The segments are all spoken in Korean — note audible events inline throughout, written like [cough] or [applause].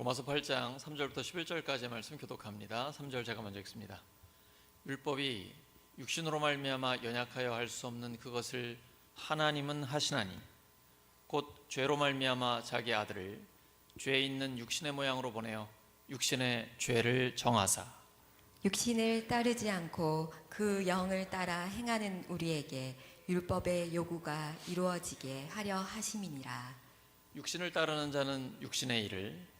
로마서 8장 3절부터 11절까지의 말씀 교독합니다. 3절 제가 먼저 읽습니다. 율법이 육신으로 말미암아 연약하여 할 수 없는 그것을 하나님은 하시나니 곧 죄로 말미암아 자기 아들을 죄 있는 육신의 모양으로 보내어 육신의 죄를 정하사 육신을 따르지 않고 그 영을 따라 행하는 우리에게 율법의 요구가 이루어지게 하려 하심이니라. 육신을 따르는 자는 육신의 일을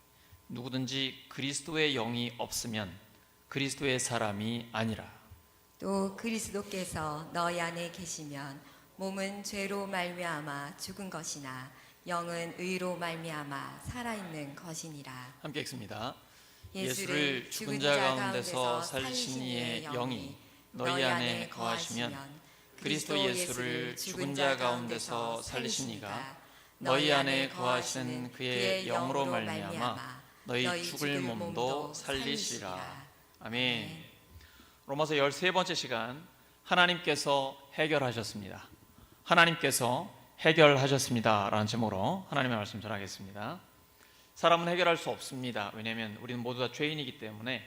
누구든지 그리스도의 영이 없으면 그리스도의 사람이 아니라 또 그리스도께서 너희 안에 계시면 몸은 죄로 말미암아 죽은 것이나 영은 의로 말미암아 살아있는 것이니라. 함께 읽습니다. 예수를 죽은 자 가운데서 살리신 이의 영이 너희 안에 거하시면 그리스도 예수를 죽은 자 가운데서 살리신 이가 너희 안에 거하시는 그의 영으로 말미암아 너희 죽을 몸도 살리시리라. 아멘. 로마서 13번째 시간 하나님께서 해결하셨습니다. 하나님께서 해결하셨습니다 라는 제목으로 하나님의 말씀 전하겠습니다. 사람은 해결할 수 없습니다. 왜냐하면 우리는 모두 다 죄인이기 때문에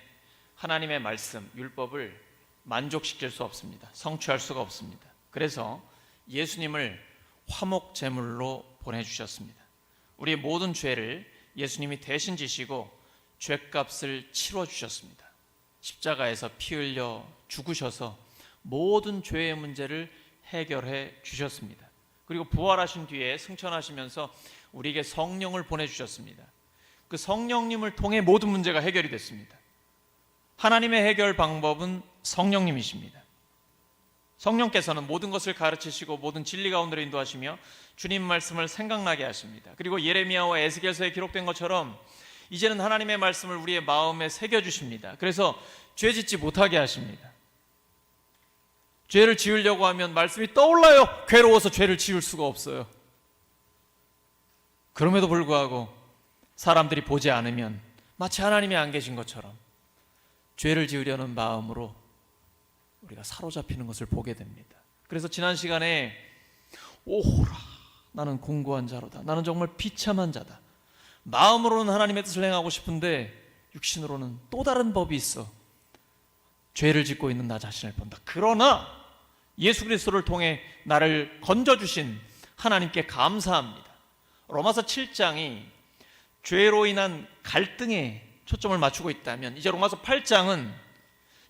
하나님의 말씀, 율법을 만족시킬 수 없습니다. 성취할 수가 없습니다. 그래서 예수님을 화목 제물로 보내주셨습니다. 우리의 모든 죄를 예수님이 대신 지시고 죄값을 치러 주셨습니다. 십자가에서 피 흘려 죽으셔서 모든 죄의 문제를 해결해 주셨습니다. 그리고 부활하신 뒤에 승천하시면서 우리에게 성령을 보내 주셨습니다. 그 성령님을 통해 모든 문제가 해결이 됐습니다. 하나님의 해결 방법은 성령님이십니다. 성령께서는 모든 것을 가르치시고 모든 진리 가운데로 인도하시며 주님 말씀을 생각나게 하십니다. 그리고 예레미야와 에스겔서에 기록된 것처럼 이제는 하나님의 말씀을 우리의 마음에 새겨 주십니다. 그래서 죄 짓지 못하게 하십니다. 죄를 지으려고 하면 말씀이 떠올라요. 괴로워서 죄를 지을 수가 없어요. 그럼에도 불구하고 사람들이 보지 않으면 마치 하나님이 안 계신 것처럼 죄를 지으려는 마음으로 우리가 사로잡히는 것을 보게 됩니다. 그래서 지난 시간에 오호라 나는 공고한 자로다. 나는 정말 비참한 자다. 마음으로는 하나님의 뜻을 행하고 싶은데 육신으로는 또 다른 법이 있어. 죄를 짓고 있는 나 자신을 본다. 그러나 예수 그리스도를 통해 나를 건져 주신 하나님께 감사합니다. 로마서 7장이 죄로 인한 갈등에 초점을 맞추고 있다면 이제 로마서 8장은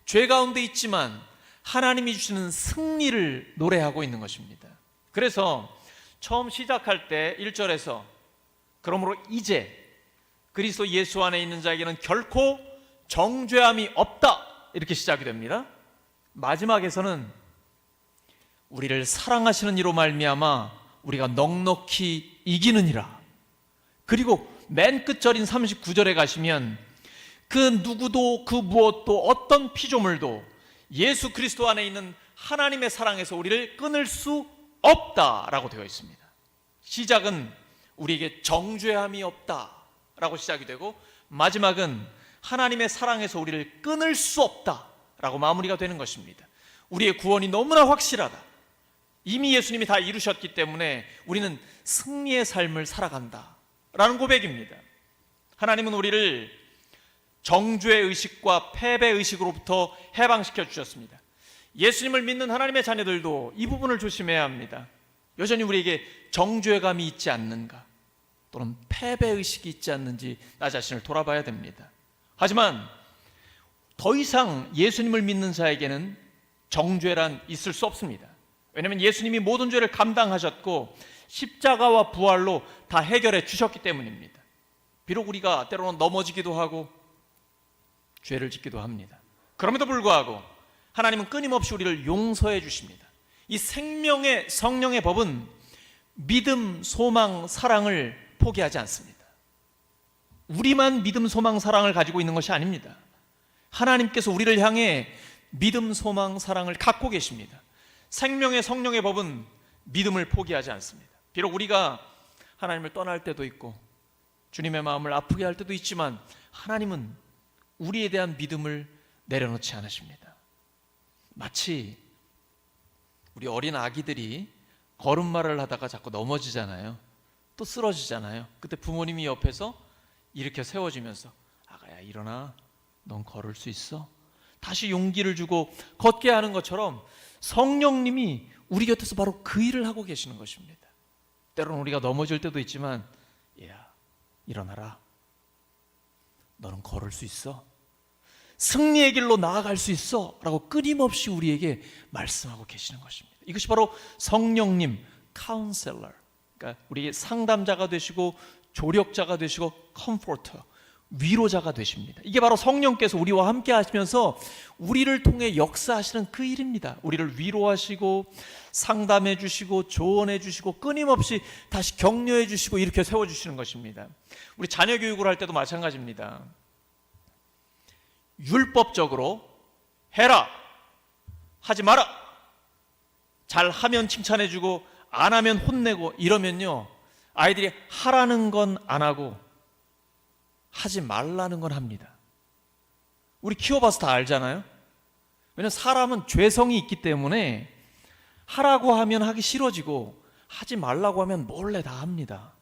죄 가운데 있지만 하나님이 주시는 승리를 노래하고 있는 것입니다. 그래서 처음 시작할 때 1절에서 그러므로 이제 그리스도 예수 안에 있는 자에게는 결코 정죄함이 없다. 이렇게 시작이 됩니다. 마지막에서는 우리를 사랑하시는 이로 말미암아 우리가 넉넉히 이기느니라. 그리고 맨 끝절인 39절에 가시면 그 누구도 그 무엇도 어떤 피조물도 예수 그리스도 안에 있는 하나님의 사랑에서 우리를 끊을 수 없다라고 되어 있습니다. 시작은 우리에게 정죄함이 없다라고 시작이 되고 마지막은 하나님의 사랑에서 우리를 끊을 수 없다라고 마무리가 되는 것입니다. 우리의 구원이 너무나 확실하다. 이미 예수님이 다 이루셨기 때문에 우리는 승리의 삶을 살아간다. 라는 고백입니다. 하나님은 우리를 정죄 의식과 패배 의식으로부터 해방시켜 주셨습니다. 예수님을 믿는 하나님의 자녀들도 이 부분을 조심해야 합니다. 여전히 우리에게 정죄감이 있지 않는가 또는 패배 의식이 있지 않는지 나 자신을 돌아봐야 됩니다. 하지만 더 이상 예수님을 믿는 자에게는 정죄란 있을 수 없습니다. 왜냐하면 예수님이 모든 죄를 감당하셨고 십자가와 부활로 다 해결해 주셨기 때문입니다. 비록 우리가 때로는 넘어지기도 하고 죄를 짓기도 합니다. 그럼에도 불구하고 하나님은 끊임없이 우리를 용서해 주십니다. 이 생명의 성령의 법은 믿음, 소망, 사랑을 포기하지 않습니다. 우리만 믿음, 소망, 사랑을 가지고 있는 것이 아닙니다. 하나님께서 우리를 향해 믿음, 소망, 사랑을 갖고 계십니다. 생명의 성령의 법은 믿음을 포기하지 않습니다. 비록 우리가 하나님을 떠날 때도 있고 주님의 마음을 아프게 할 때도 있지만 하나님은 우리에 대한 믿음을 내려놓지 않으십니다. 마치 우리 어린 아기들이 걸음마를 하다가 자꾸 넘어지잖아요. 또 쓰러지잖아요. 그때 부모님이 옆에서 이렇게 세워주면서 아가야 일어나. 넌 걸을 수 있어. 다시 용기를 주고 걷게 하는 것처럼 성령님이 우리 곁에서 바로 그 일을 하고 계시는 것입니다. 때로는 우리가 넘어질 때도 있지만 야 일어나라. 너는 걸을 수 있어. 승리의 길로 나아갈 수 있어. 라고 끊임없이 우리에게 말씀하고 계시는 것입니다. 이것이 바로 성령님, 카운셀러. 그러니까 우리의 상담자가 되시고 조력자가 되시고 컴포터, 위로자가 되십니다. 이게 바로 성령께서 우리와 함께 하시면서 우리를 통해 역사하시는 그 일입니다. 우리를 위로하시고 상담해 주시고 조언해 주시고 끊임없이 다시 격려해 주시고 이렇게 세워 주시는 것입니다. 우리 자녀 교육을 할 때도 마찬가지입니다. 율법적으로 해라 하지 마라 잘 하면 칭찬해 주고 안 하면 혼내고 이러면요 아이들이 하라는 건 안 하고 하지 말라는 건 합니다 우리 키워봐서 다 알잖아요 왜냐면 사람은 죄성이 있기 때문에 하라고 하면 하기 싫어지고 하지 말라고 하면 몰래 다 합니다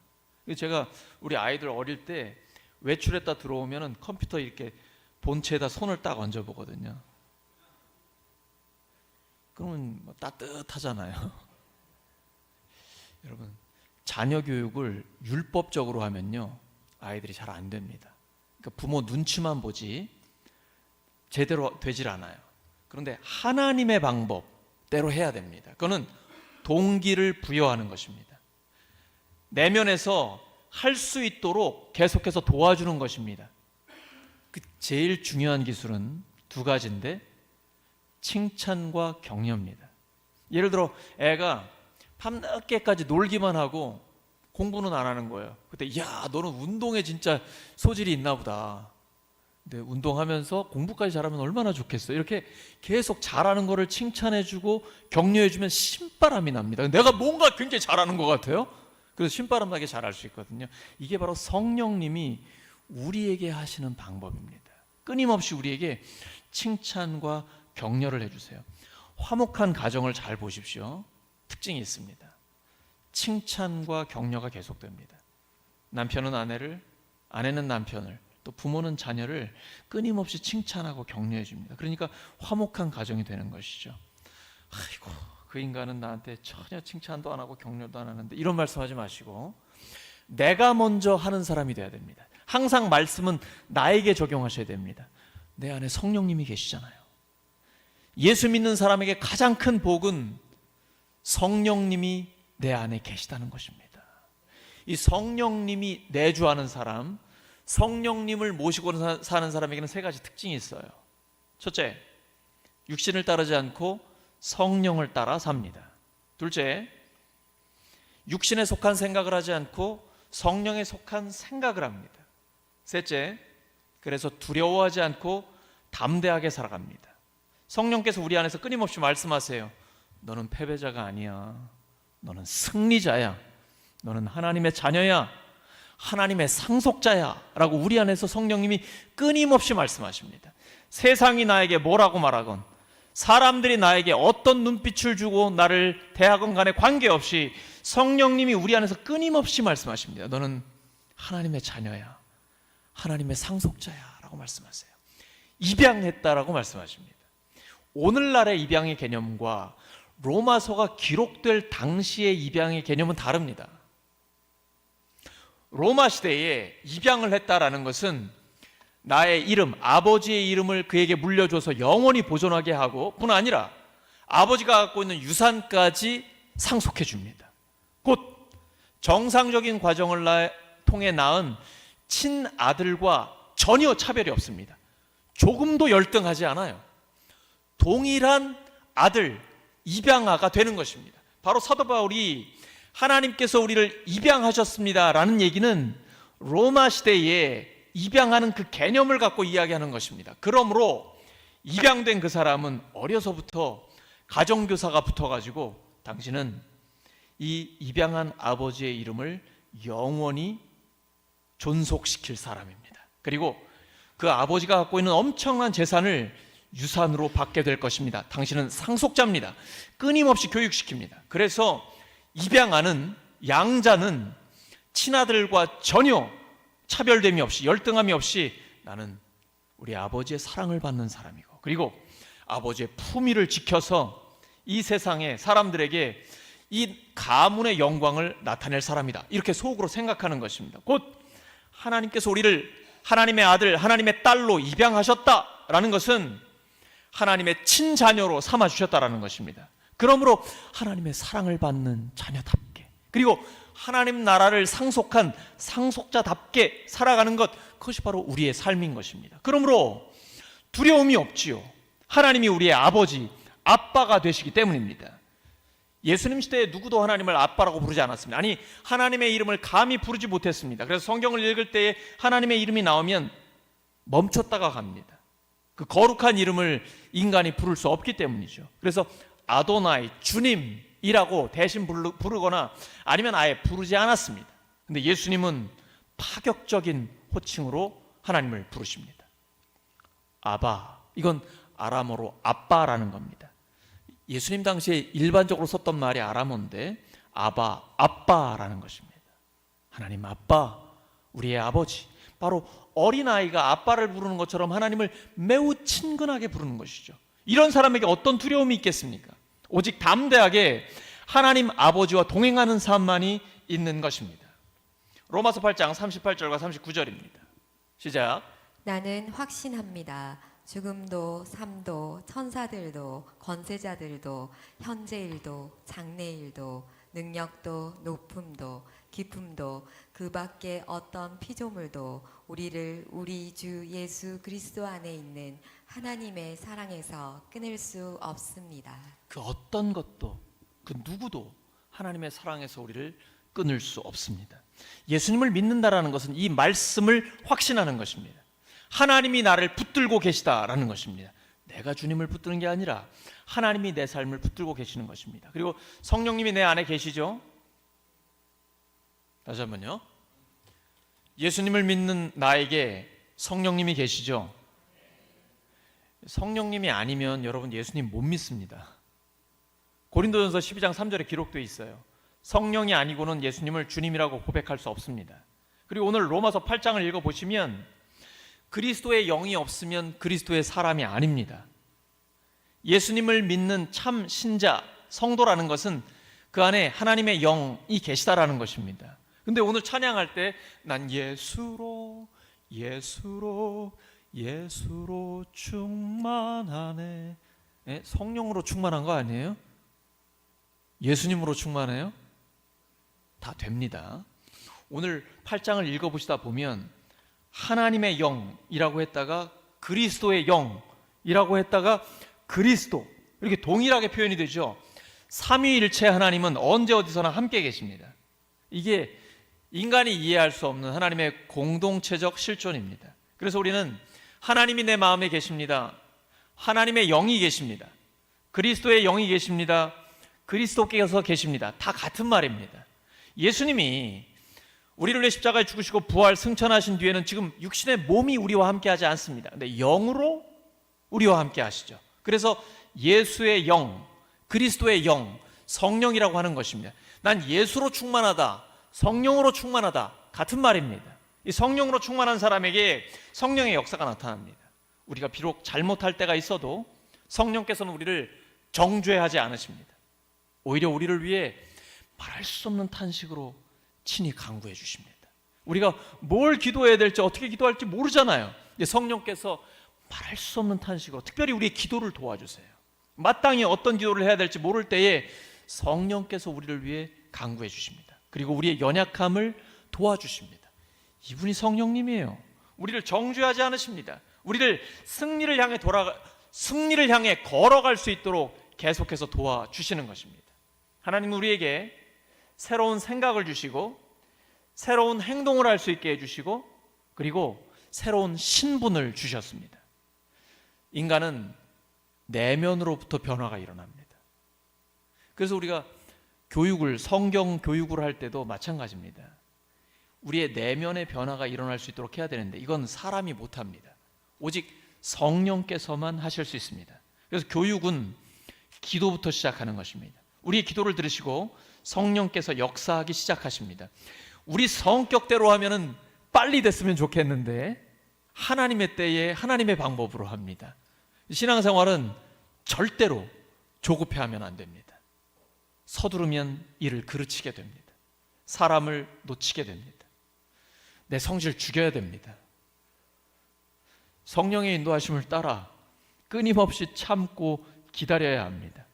제가 우리 아이들 어릴 때 외출했다 들어오면은 컴퓨터 이렇게 본체에다 손을 딱 얹어 보거든요. 그러면 뭐 따뜻하잖아요. [laughs] 여러분, 자녀 교육을 율법적으로 하면요. 아이들이 잘 안 됩니다. 그러니까 부모 눈치만 보지 제대로 되질 않아요. 그런데 하나님의 방법대로 해야 됩니다. 그거는 동기를 부여하는 것입니다. 내면에서 할 수 있도록 계속해서 도와주는 것입니다. 그 제일 중요한 기술은 두 가지인데 칭찬과 격려입니다. 예를 들어 애가 밤늦게까지 놀기만 하고 공부는 안 하는 거예요. 그때 야 너는 운동에 진짜 소질이 있나 보다. 근데 운동하면서 공부까지 잘하면 얼마나 좋겠어. 이렇게 계속 잘하는 거를 칭찬해주고 격려해주면 신바람이 납니다. 내가 뭔가 굉장히 잘하는 것 같아요. 그래서 신바람 나게 잘할 수 있거든요. 이게 바로 성령님이 우리에게 하시는 방법입니다. 끊임없이 우리에게 칭찬과 격려를 해주세요. 화목한 가정을 잘 보십시오. 특징이 있습니다. 칭찬과 격려가 계속됩니다. 남편은 아내를, 아내는 남편을, 또 부모는 자녀를 끊임없이 칭찬하고 격려해 줍니다. 그러니까 화목한 가정이 되는 것이죠. 아이고, 그 인간은 나한테 전혀 칭찬도 안 하고 격려도 안 하는데 이런 말씀하지 마시고 내가 먼저 하는 사람이 돼야 됩니다. 항상 말씀은 나에게 적용하셔야 됩니다. 내 안에 성령님이 계시잖아요. 예수 믿는 사람에게 가장 큰 복은 성령님이 내 안에 계시다는 것입니다. 이 성령님이 내주하는 사람, 성령님을 모시고 사는 사람에게는 세 가지 특징이 있어요. 첫째, 육신을 따르지 않고 성령을 따라 삽니다. 둘째, 육신에 속한 생각을 하지 않고 성령에 속한 생각을 합니다. 셋째, 그래서 두려워하지 않고 담대하게 살아갑니다. 성령께서 우리 안에서 끊임없이 말씀하세요. 너는 패배자가 아니야. 너는 승리자야. 너는 하나님의 자녀야. 하나님의 상속자야. 라고 우리 안에서 성령님이 끊임없이 말씀하십니다. 세상이 나에게 뭐라고 말하건, 사람들이 나에게 어떤 눈빛을 주고 나를 대하건 간에 관계없이 성령님이 우리 안에서 끊임없이 말씀하십니다. 너는 하나님의 자녀야. 하나님의 상속자야. 라고 말씀하세요. 입양했다라고 말씀하십니다. 오늘날의 입양의 개념과 로마서가 기록될 당시의 입양의 개념은 다릅니다. 로마 시대에 입양을 했다라는 것은 나의 이름, 아버지의 이름을 그에게 물려줘서 영원히 보존하게 하고 뿐 아니라 아버지가 갖고 있는 유산까지 상속해 줍니다. 곧 정상적인 과정을 나, 통해 낳은 친아들과 전혀 차별이 없습니다. 조금도 열등하지 않아요. 동일한 아들, 입양아가 되는 것입니다. 바로 사도 바울이 하나님께서 우리를 입양하셨습니다라는 얘기는 로마 시대에 입양하는 그 개념을 갖고 이야기하는 것입니다. 그러므로 입양된 그 사람은 어려서부터 가정교사가 붙어가지고 당신은 이 입양한 아버지의 이름을 영원히 존속시킬 사람입니다. 그리고 그 아버지가 갖고 있는 엄청난 재산을 유산으로 받게 될 것입니다. 당신은 상속자입니다. 끊임없이 교육시킵니다. 그래서 입양하는 양자는 친아들과 전혀 차별됨이 없이 열등함이 없이 나는 우리 아버지의 사랑을 받는 사람이고 그리고 아버지의 품위를 지켜서 이 세상에 사람들에게 이 가문의 영광을 나타낼 사람이다. 이렇게 속으로 생각하는 것입니다. 곧 하나님께서 우리를 하나님의 아들, 하나님의 딸로 입양하셨다라는 것은 하나님의 친자녀로 삼아 주셨다라는 것입니다. 그러므로 하나님의 사랑을 받는 자녀답게 그리고 하나님 나라를 상속한 상속자답게 살아가는 것 그것이 바로 우리의 삶인 것입니다. 그러므로 두려움이 없지요. 하나님이 우리의 아버지, 아빠가 되시기 때문입니다. 예수님 시대에 누구도 하나님을 아빠라고 부르지 않았습니다. 아니, 하나님의 이름을 감히 부르지 못했습니다. 그래서 성경을 읽을 때에 하나님의 이름이 나오면 멈췄다가 갑니다. 그 거룩한 이름을 인간이 부를 수 없기 때문이죠. 그래서 아도나이, 주님이라고 대신 부르, 부르거나 아니면 아예 부르지 않았습니다. 근데 예수님은 파격적인 호칭으로 하나님을 부르십니다. 아바. 이건 아람어로 아빠라는 겁니다. 예수님 당시에 일반적으로 썼던 말이 아람어인데 아바, 아빠라는 것입니다. 하나님 아빠, 우리의 아버지. 바로 어린아이가 아빠를 부르는 것처럼 하나님을 매우 친근하게 부르는 것이죠. 이런 사람에게 어떤 두려움이 있겠습니까? 오직 담대하게 하나님 아버지와 동행하는 삶만이 있는 것입니다. 로마서 8장 38절과 39절입니다. 시작. 나는 확신합니다. 죽음도 삶도 천사들도 권세자들도 현재일도 장래일도 능력도 높음도 기품도 그 밖에 어떤 피조물도 우리를 우리 주 예수 그리스도 안에 있는 하나님의 사랑에서 끊을 수 없습니다. 그 어떤 것도 그 누구도 하나님의 사랑에서 우리를 끊을 수 없습니다. 예수님을 믿는다라는 것은 이 말씀을 확신하는 것입니다. 하나님이 나를 붙들고 계시다라는 것입니다. 내가 주님을 붙드는 게 아니라 하나님이 내 삶을 붙들고 계시는 것입니다. 그리고 성령님이 내 안에 계시죠? 다시 한번요. 예수님을 믿는 나에게 성령님이 계시죠? 성령님이 아니면 여러분 예수님 못 믿습니다. 고린도전서 12장 3절에 기록되어 있어요. 성령이 아니고는 예수님을 주님이라고 고백할 수 없습니다. 그리고 오늘 로마서 8장을 읽어 보시면 그리스도의 영이 없으면 그리스도의 사람이 아닙니다. 예수님을 믿는 참 신자, 성도라는 것은 그 안에 하나님의 영이 계시다라는 것입니다. 근데 오늘 찬양할 때 난 예수로 예수로 예수로 충만하네. 예? 성령으로 충만한 거 아니에요? 예수님으로 충만해요? 다 됩니다. 오늘 8장을 읽어보시다 보면 하나님의 영이라고 했다가 그리스도의 영이라고 했다가 그리스도 이렇게 동일하게 표현이 되죠. 삼위일체 하나님은 언제 어디서나 함께 계십니다. 이게 인간이 이해할 수 없는 하나님의 공동체적 실존입니다. 그래서 우리는 하나님이 내 마음에 계십니다. 하나님의 영이 계십니다. 그리스도의 영이 계십니다. 그리스도께서 계십니다. 다 같은 말입니다. 예수님이 우리를 위해 십자가에 죽으시고 부활 승천하신 뒤에는 지금 육신의 몸이 우리와 함께 하지 않습니다. 근데 영으로 우리와 함께 하시죠. 그래서 예수의 영, 그리스도의 영, 성령이라고 하는 것입니다. 난 예수로 충만하다, 성령으로 충만하다. 같은 말입니다. 이 성령으로 충만한 사람에게 성령의 역사가 나타납니다. 우리가 비록 잘못할 때가 있어도 성령께서는 우리를 정죄하지 않으십니다. 오히려 우리를 위해 말할 수 없는 탄식으로 친히 강구해 주십니다. 우리가 뭘 기도해야 될지 어떻게 기도할지 모르잖아요. 성령께서 말할 수 없는 탄식으로 특별히 우리의 기도를 도와주세요. 마땅히 어떤 기도를 해야 될지 모를 때에 성령께서 우리를 위해 강구해 주십니다. 그리고 우리의 연약함을 도와주십니다. 이분이 성령님이에요. 우리를 정죄하지 않으십니다. 우리를 승리를 향해 돌아가 승리를 향해 걸어갈 수 있도록 계속해서 도와주시는 것입니다. 하나님 우리에게 새로운 생각을 주시고 새로운 행동을 할 수 있게 해 주시고 그리고 새로운 신분을 주셨습니다. 인간은 내면으로부터 변화가 일어납니다. 그래서 우리가 교육을 성경 교육을 할 때도 마찬가지입니다. 우리의 내면의 변화가 일어날 수 있도록 해야 되는데 이건 사람이 못 합니다. 오직 성령께서만 하실 수 있습니다. 그래서 교육은 기도부터 시작하는 것입니다. 우리의 기도를 들으시고 성령께서 역사하기 시작하십니다. 우리 성격대로 하면은 빨리 됐으면 좋겠는데 하나님의 때에 하나님의 방법으로 합니다. 신앙생활은 절대로 조급해하면 안 됩니다. 서두르면 일을 그르치게 됩니다. 사람을 놓치게 됩니다. 내 성질 죽여야 됩니다. 성령의 인도하심을 따라 끊임없이 참고 기다려야 합니다.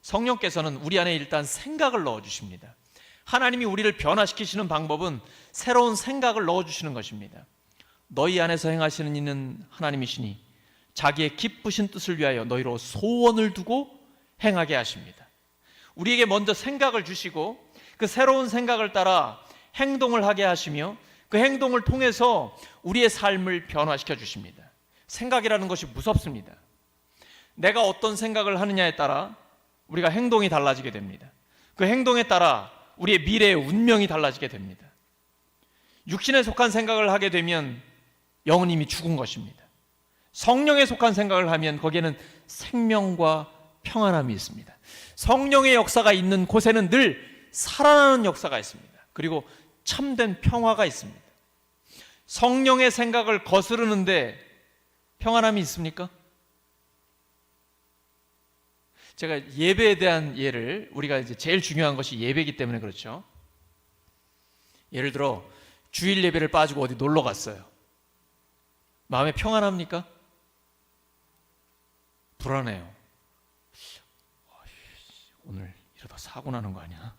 성령께서는 우리 안에 일단 생각을 넣어 주십니다. 하나님이 우리를 변화시키시는 방법은 새로운 생각을 넣어 주시는 것입니다. 너희 안에서 행하시는 이는 하나님이시니 자기의 기쁘신 뜻을 위하여 너희로 소원을 두고 행하게 하십니다. 우리에게 먼저 생각을 주시고 그 새로운 생각을 따라 행동을 하게 하시며 그 행동을 통해서 우리의 삶을 변화시켜 주십니다. 생각이라는 것이 무섭습니다. 내가 어떤 생각을 하느냐에 따라 우리가 행동이 달라지게 됩니다. 그 행동에 따라 우리의 미래의 운명이 달라지게 됩니다. 육신에 속한 생각을 하게 되면 영은 이미 죽은 것입니다. 성령에 속한 생각을 하면 거기에는 생명과 평안함이 있습니다. 성령의 역사가 있는 곳에는 늘 살아나는 역사가 있습니다. 그리고 참된 평화가 있습니다. 성령의 생각을 거스르는데 평안함이 있습니까? 제가 예배에 대한 예를 우리가 이제 제일 중요한 것이 예배이기 때문에 그렇죠. 예를 들어 주일 예배를 빠지고 어디 놀러 갔어요. 마음에 평안합니까? 불안해요. 오늘 이러다 사고 나는 거 아니야?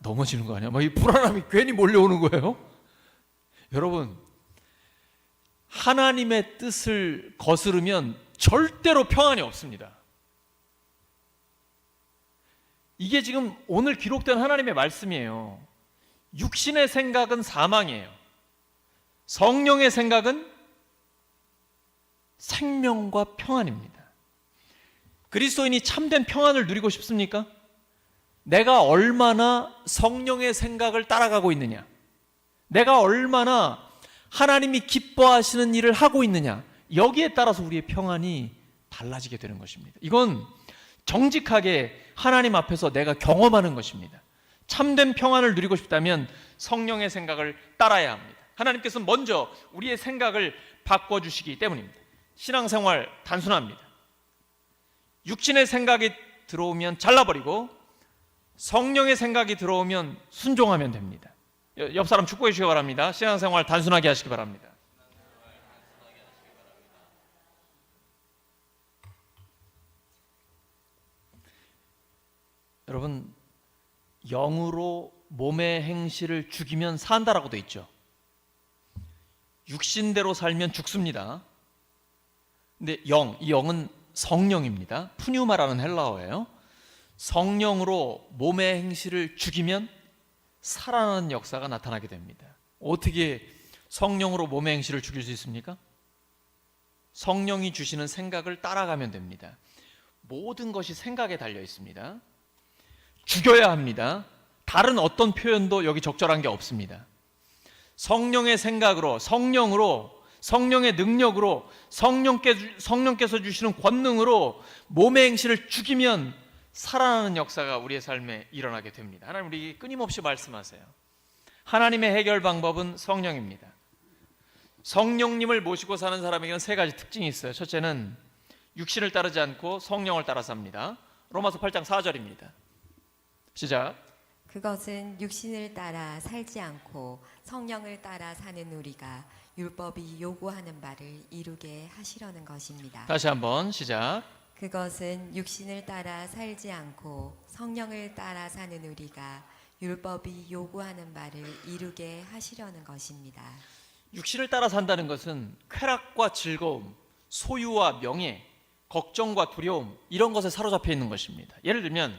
넘어지는 거 아니야? 막 이 불안함이 괜히 몰려오는 거예요. 여러분, 하나님의 뜻을 거스르면 절대로 평안이 없습니다. 이게 지금 오늘 기록된 하나님의 말씀이에요. 육신의 생각은 사망이에요. 성령의 생각은 생명과 평안입니다. 그리스도인이 참된 평안을 누리고 싶습니까? 내가 얼마나 성령의 생각을 따라가고 있느냐? 내가 얼마나 하나님이 기뻐하시는 일을 하고 있느냐? 여기에 따라서 우리의 평안이 달라지게 되는 것입니다. 이건 정직하게 하나님 앞에서 내가 경험하는 것입니다. 참된 평안을 누리고 싶다면 성령의 생각을 따라야 합니다. 하나님께서는 먼저 우리의 생각을 바꿔주시기 때문입니다. 신앙생활 단순합니다. 육신의 생각이 들어오면 잘라버리고 성령의 생각이 들어오면 순종하면 됩니다. 여- 옆 사람 축복해 주시기 바랍니다. 신앙생활 단순하게 하시기 바랍니다. 여러분 영으로 몸의 행실을 죽이면 산다라고 돼 있죠. 육신대로 살면 죽습니다. 근데 영, 이 영은 성령입니다. 푸뉴마라는 헬라어예요. 성령으로 몸의 행실을 죽이면 살아나는 역사가 나타나게 됩니다. 어떻게 성령으로 몸의 행실을 죽일 수 있습니까? 성령이 주시는 생각을 따라가면 됩니다. 모든 것이 생각에 달려 있습니다. 죽여야 합니다. 다른 어떤 표현도 여기 적절한 게 없습니다. 성령의 생각으로, 성령으로, 성령의 능력으로, 성령께, 성령께서 주시는 권능으로 몸의 행실을 죽이면 살아나는 역사가 우리의 삶에 일어나게 됩니다. 하나님 우리 끊임없이 말씀하세요. 하나님의 해결 방법은 성령입니다. 성령님을 모시고 사는 사람에게는 세 가지 특징이 있어요. 첫째는 육신을 따르지 않고 성령을 따라 삽니다. 로마서 8장 4절입니다. 시작. 그것은 육신을 따라 살지 않고 성령을 따라 사는 우리가 율법이 요구하는 바를 이루게 하시려는 것입니다. 다시 한번 시작. 그것은 육신을 따라 살지 않고 성령을 따라 사는 우리가 율법이 요구하는 바를 이루게 하시려는 것입니다. 육신을 따라 산다는 것은 쾌락과 즐거움, 소유와 명예, 걱정과 두려움 이런 것에 사로잡혀 있는 것입니다. 예를 들면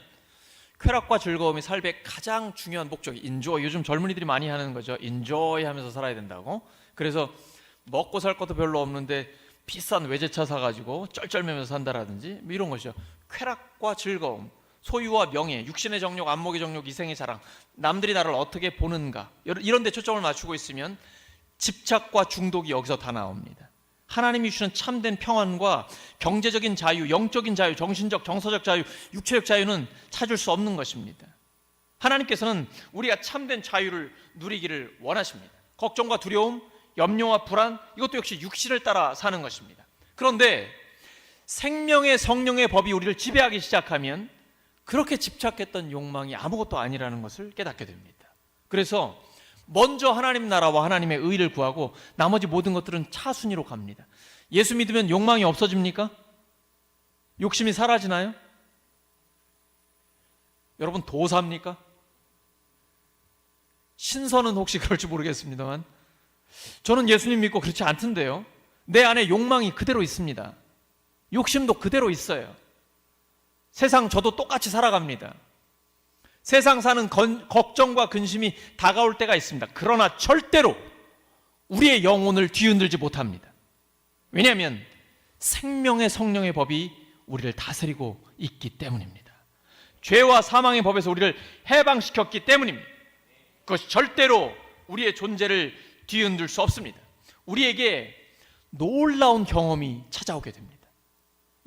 쾌락과 즐거움이 삶의 가장 중요한 목적이 인조이 요즘 젊은이들이 많이 하는 거죠. 인조이 하면서 살아야 된다고. 그래서 먹고 살 것도 별로 없는데 비싼 외제차 사가지고 쩔쩔매면서 산다라든지 뭐 이런 것이죠. 쾌락과 즐거움, 소유와 명예, 육신의 정욕, 안목의 정욕, 이생의 자랑, 남들이 나를 어떻게 보는가 이런 데 초점을 맞추고 있으면 집착과 중독이 여기서 다 나옵니다. 하나님이 주시는 참된 평안과 경제적인 자유, 영적인 자유, 정신적, 정서적 자유, 육체적 자유는 찾을 수 없는 것입니다. 하나님께서는 우리가 참된 자유를 누리기를 원하십니다. 걱정과 두려움, 염려와 불안, 이것도 역시 육신을 따라 사는 것입니다. 그런데 생명의 성령의 법이 우리를 지배하기 시작하면 그렇게 집착했던 욕망이 아무것도 아니라는 것을 깨닫게 됩니다. 그래서 먼저 하나님 나라와 하나님의 의를 구하고 나머지 모든 것들은 차순위로 갑니다. 예수 믿으면 욕망이 없어집니까? 욕심이 사라지나요? 여러분 도사입니까? 신선은 혹시 그럴지 모르겠습니다만 저는 예수님 믿고 그렇지 않던데요. 내 안에 욕망이 그대로 있습니다. 욕심도 그대로 있어요. 세상 저도 똑같이 살아갑니다. 세상 사는 건- 걱정과 근심이 다가올 때가 있습니다. 그러나 절대로 우리의 영혼을 뒤흔들지 못합니다. 왜냐하면 생명의 성령의 법이 우리를 다스리고 있기 때문입니다. 죄와 사망의 법에서 우리를 해방시켰기 때문입니다. 그것이 절대로 우리의 존재를 뒤흔들 수 없습니다. 우리에게 놀라운 경험이 찾아오게 됩니다.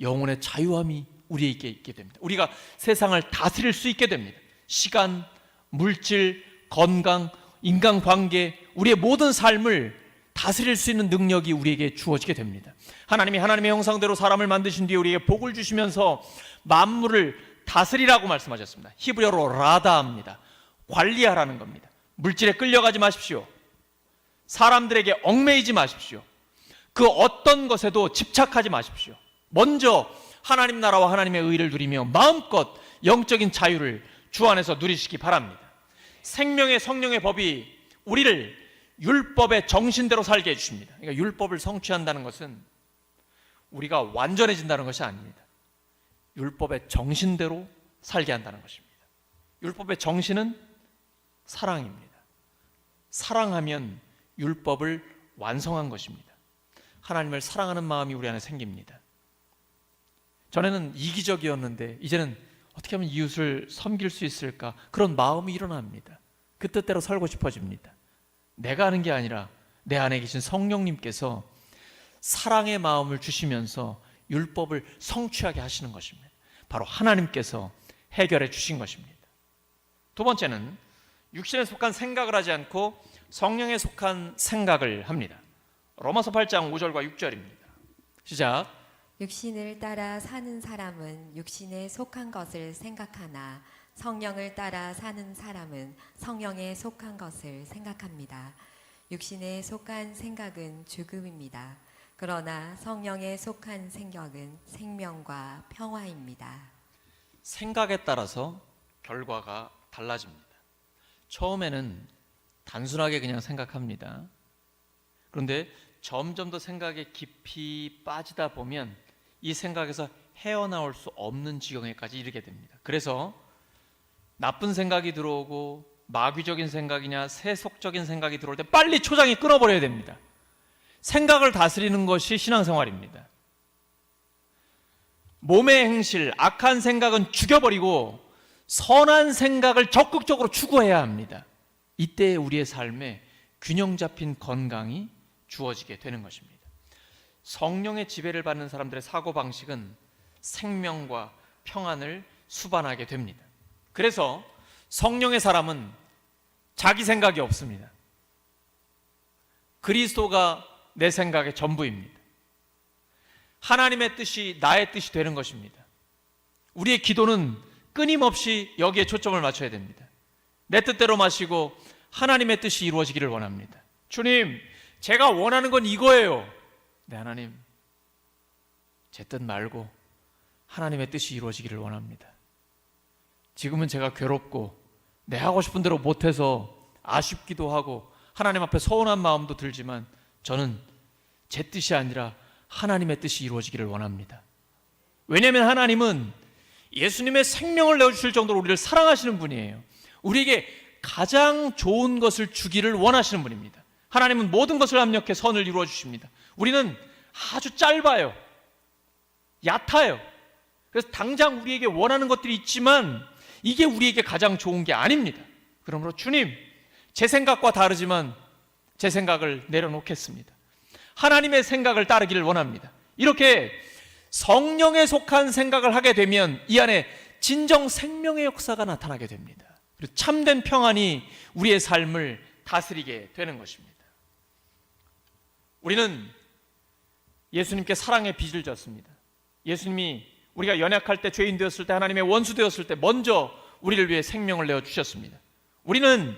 영혼의 자유함이 우리에게 있게 됩니다. 우리가 세상을 다스릴 수 있게 됩니다. 시간, 물질, 건강, 인간관계, 우리의 모든 삶을 다스릴 수 있는 능력이 우리에게 주어지게 됩니다. 하나님이 하나님의 형상대로 사람을 만드신 뒤에 우리에게 복을 주시면서 만물을 다스리라고 말씀하셨습니다. 히브리어로 라다합니다. 관리하라는 겁니다. 물질에 끌려가지 마십시오. 사람들에게 얽매이지 마십시오. 그 어떤 것에도 집착하지 마십시오. 먼저 하나님 나라와 하나님의 의를 누리며 마음껏 영적인 자유를 주 안에서 누리시기 바랍니다. 생명의 성령의 법이 우리를 율법의 정신대로 살게 해주십니다. 그러니까 율법을 성취한다는 것은 우리가 완전해진다는 것이 아닙니다. 율법의 정신대로 살게 한다는 것입니다. 율법의 정신은 사랑입니다. 사랑하면 율법을 완성한 것입니다. 하나님을 사랑하는 마음이 우리 안에 생깁니다. 전에는 이기적이었는데 이제는 어떻게 하면 이웃을 섬길 수 있을까 그런 마음이 일어납니다. 그 뜻대로 살고 싶어집니다. 내가 하는 게 아니라 내 안에 계신 성령님께서 사랑의 마음을 주시면서 율법을 성취하게 하시는 것입니다. 바로 하나님께서 해결해 주신 것입니다. 두 번째는 육신에 속한 생각을 하지 않고 성령에 속한 생각을 합니다. 로마서 8장 5절과 6절입니다. 시작. 육신을 따라 사는 사람은 육신에 속한 것을 생각하나 성령을 따라 사는 사람은 성령에 속한 것을 생각합니다. 육신에 속한 생각은 죽음입니다. 그러나 성령에 속한 생각은 생명과 평화입니다. 생각에 따라서 결과가 달라집니다. 처음에는 단순하게 그냥 생각합니다. 그런데 점점 더 생각에 깊이 빠지다 보면 이 생각에서 헤어나올 수 없는 지경에까지 이르게 됩니다. 그래서 나쁜 생각이 들어오고 마귀적인 생각이냐 세속적인 생각이 들어올 때 빨리 초장이 끊어버려야 됩니다. 생각을 다스리는 것이 신앙생활입니다. 몸의 행실, 악한 생각은 죽여버리고 선한 생각을 적극적으로 추구해야 합니다. 이때 우리의 삶에 균형 잡힌 건강이 주어지게 되는 것입니다. 성령의 지배를 받는 사람들의 사고 방식은 생명과 평안을 수반하게 됩니다. 그래서 성령의 사람은 자기 생각이 없습니다. 그리스도가 내 생각의 전부입니다. 하나님의 뜻이 나의 뜻이 되는 것입니다. 우리의 기도는 끊임없이 여기에 초점을 맞춰야 됩니다. 내 뜻대로 마시고 하나님의 뜻이 이루어지기를 원합니다. 주님, 제가 원하는 건 이거예요. 네, 하나님. 제 뜻 말고 하나님의 뜻이 이루어지기를 원합니다. 지금은 제가 괴롭고 내 하고 싶은 대로 못해서 아쉽기도 하고 하나님 앞에 서운한 마음도 들지만 저는 제 뜻이 아니라 하나님의 뜻이 이루어지기를 원합니다. 왜냐하면 하나님은 예수님의 생명을 내어주실 정도로 우리를 사랑하시는 분이에요. 우리에게 가장 좋은 것을 주기를 원하시는 분입니다. 하나님은 모든 것을 합력해 선을 이루어 주십니다. 우리는 아주 짧아요. 얕아요. 그래서 당장 우리에게 원하는 것들이 있지만 이게 우리에게 가장 좋은 게 아닙니다. 그러므로 주님, 제 생각과 다르지만 제 생각을 내려놓겠습니다. 하나님의 생각을 따르기를 원합니다. 이렇게 성령에 속한 생각을 하게 되면 이 안에 진정 생명의 역사가 나타나게 됩니다. 그리고 참된 평안이 우리의 삶을 다스리게 되는 것입니다. 우리는 예수님께 사랑의 빚을 졌습니다. 예수님이 우리가 연약할 때 죄인 되었을 때 하나님의 원수 되었을 때 먼저 우리를 위해 생명을 내어 주셨습니다. 우리는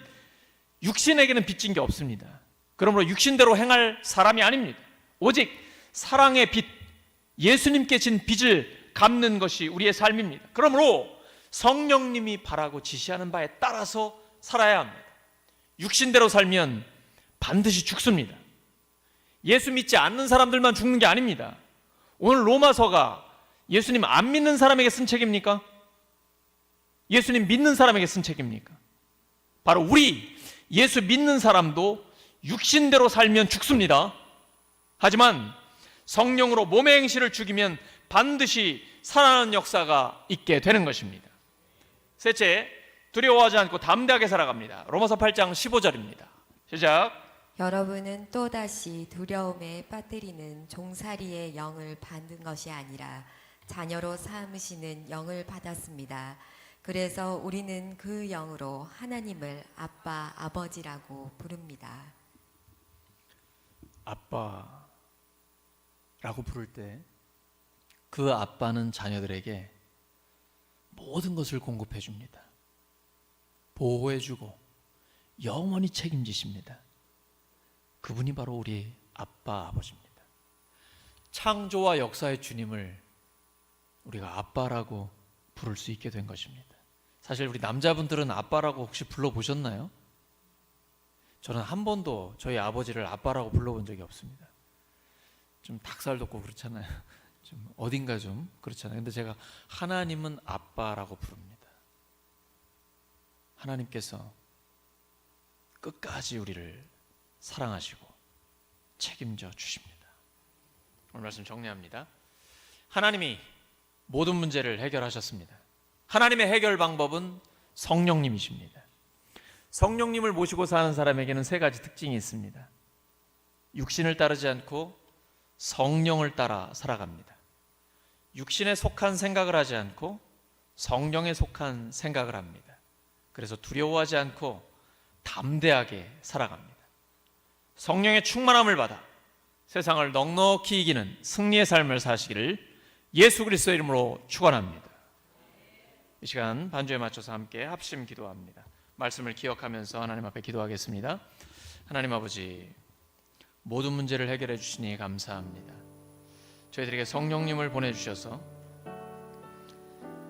육신에게는 빚진 게 없습니다. 그러므로 육신대로 행할 사람이 아닙니다. 오직 사랑의 빚, 예수님께 진 빚을 갚는 것이 우리의 삶입니다. 그러므로 성령님이 바라고 지시하는 바에 따라서 살아야 합니다. 육신대로 살면 반드시 죽습니다. 예수 믿지 않는 사람들만 죽는 게 아닙니다. 오늘 로마서가 예수님 안 믿는 사람에게 쓴 책입니까? 예수님 믿는 사람에게 쓴 책입니까? 바로 우리 예수 믿는 사람도 육신대로 살면 죽습니다. 하지만 성령으로 몸의 행실을 죽이면 반드시 살아나는 역사가 있게 되는 것입니다. 셋째, 두려워하지 않고 담대하게 살아갑니다. 로마서 8장 15절입니다. 시작. 여러분은 또다시 두려움에 빠뜨리는 종살이의 영을 받는 것이 아니라 자녀로 삼으시는 영을 받았습니다. 그래서 우리는 그 영으로 하나님을 아빠, 아버지라고 부릅니다. 아빠라고 부를 때 그 아빠는 자녀들에게 모든 것을 공급해 줍니다. 보호해 주고 영원히 책임지십니다. 그분이 바로 우리 아빠 아버지입니다. 창조와 역사의 주님을 우리가 아빠라고 부를 수 있게 된 것입니다. 사실 우리 남자분들은 아빠라고 혹시 불러 보셨나요? 저는 한 번도 저희 아버지를 아빠라고 불러본 적이 없습니다. 좀 닭살 돋고 그렇잖아요. 좀 어딘가 좀 그렇잖아요. 근데 제가 하나님은 아빠라고 부릅니다. 하나님께서 끝까지 우리를 사랑하시고 책임져 주십니다. 오늘 말씀 정리합니다. 하나님이 모든 문제를 해결하셨습니다. 하나님의 해결 방법은 성령님이십니다. 성령님을 모시고 사는 사람에게는 세 가지 특징이 있습니다. 육신을 따르지 않고 성령을 따라 살아갑니다. 육신에 속한 생각을 하지 않고 성령에 속한 생각을 합니다. 그래서 두려워하지 않고 담대하게 살아갑니다. 성령의 충만함을 받아 세상을 넉넉히 이기는 승리의 삶을 사시기를 예수 그리스도 이름으로 축원합니다. 이 시간 반주에 맞춰서 함께 합심 기도합니다. 말씀을 기억하면서 하나님 앞에 기도하겠습니다. 하나님 아버지 모든 문제를 해결해 주시니 감사합니다. 저희들에게 성령님을 보내 주셔서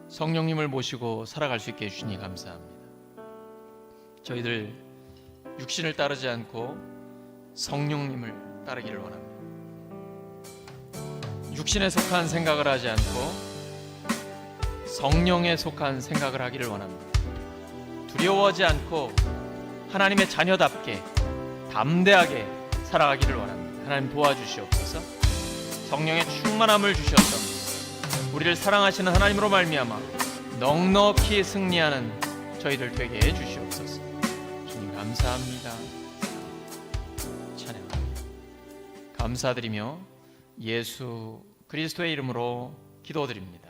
성령님을 모시고 살아갈 수 있게 해 주시니 감사합니다. 저희들 육신을 따르지 않고 성령님을 따르기를 원합니다. 육신에 속한 생각을 하지 않고 성령에 속한 생각을 하기를 원합니다. 두려워하지 않고 하나님의 자녀답게 담대하게 살아가기를 원합니다. 하나님 도와주시옵소서. 성령의 충만함을 주셔서 우리를 사랑하시는 하나님으로 말미암아 넉넉히 승리하는 저희들 되게 해 주시옵소서. 주님 감사합니다. 찬양합니다. 감사드리며 예수 그리스도의 이름으로 기도드립니다.